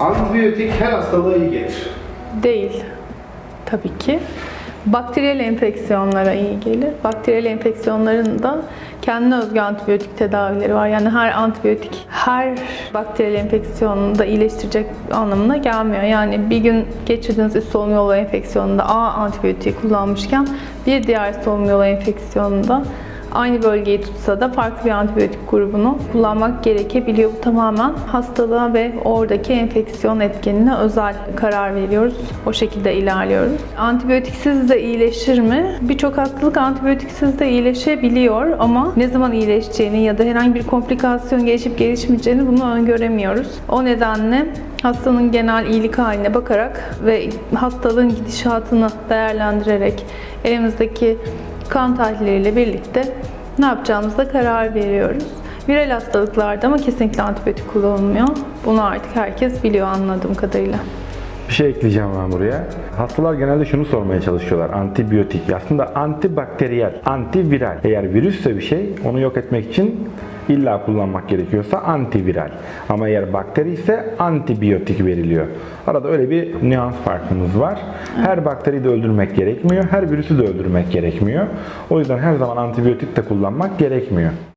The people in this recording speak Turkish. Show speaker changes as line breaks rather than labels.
Antibiyotik her hastalığa iyi gelir.
Değil. Tabii ki. Bakteriyel enfeksiyonlara iyi gelir. Bakteriyel enfeksiyonların da kendine özgü antibiyotik tedavileri var. Yani her antibiyotik her bakteriyel enfeksiyonunu da iyileştirecek anlamına gelmiyor. Yani bir gün geçirdiğiniz üst solunum yolu enfeksiyonunda A antibiyotiği kullanmışken bir diğer solunum yolu enfeksiyonunda aynı bölgeyi tutsa da farklı bir antibiyotik grubunu kullanmak gerekebiliyor. Bu tamamen hastalığa ve oradaki enfeksiyon etkenine özel karar veriyoruz. O şekilde ilerliyoruz. Antibiyotiksiz de iyileşir mi? Birçok hastalık antibiyotiksiz de iyileşebiliyor ama ne zaman iyileşeceğini ya da herhangi bir komplikasyon gelişip gelişmeyeceğini bunu öngöremiyoruz. O nedenle hastanın genel iyilik haline bakarak ve hastalığın gidişatını değerlendirerek elimizdeki kan tahlilleriyle birlikte ne yapacağımıza karar veriyoruz. Viral hastalıklarda ama kesinlikle antibiyotik kullanılmıyor. Bunu artık herkes biliyor anladığım kadarıyla.
Bir şey ekleyeceğim ben buraya. Hastalar genelde şunu sormaya çalışıyorlar. Antibiyotik. Aslında antibakteriyel, antiviral. Eğer virüsse bir şey onu yok etmek için illa kullanmak gerekiyorsa antiviral. Ama eğer bakteri ise antibiyotik veriliyor. Arada öyle bir nüans farkımız var. Her bakteriyi de öldürmek gerekmiyor. Her virüsü de öldürmek gerekmiyor. O yüzden her zaman antibiyotik de kullanmak gerekmiyor.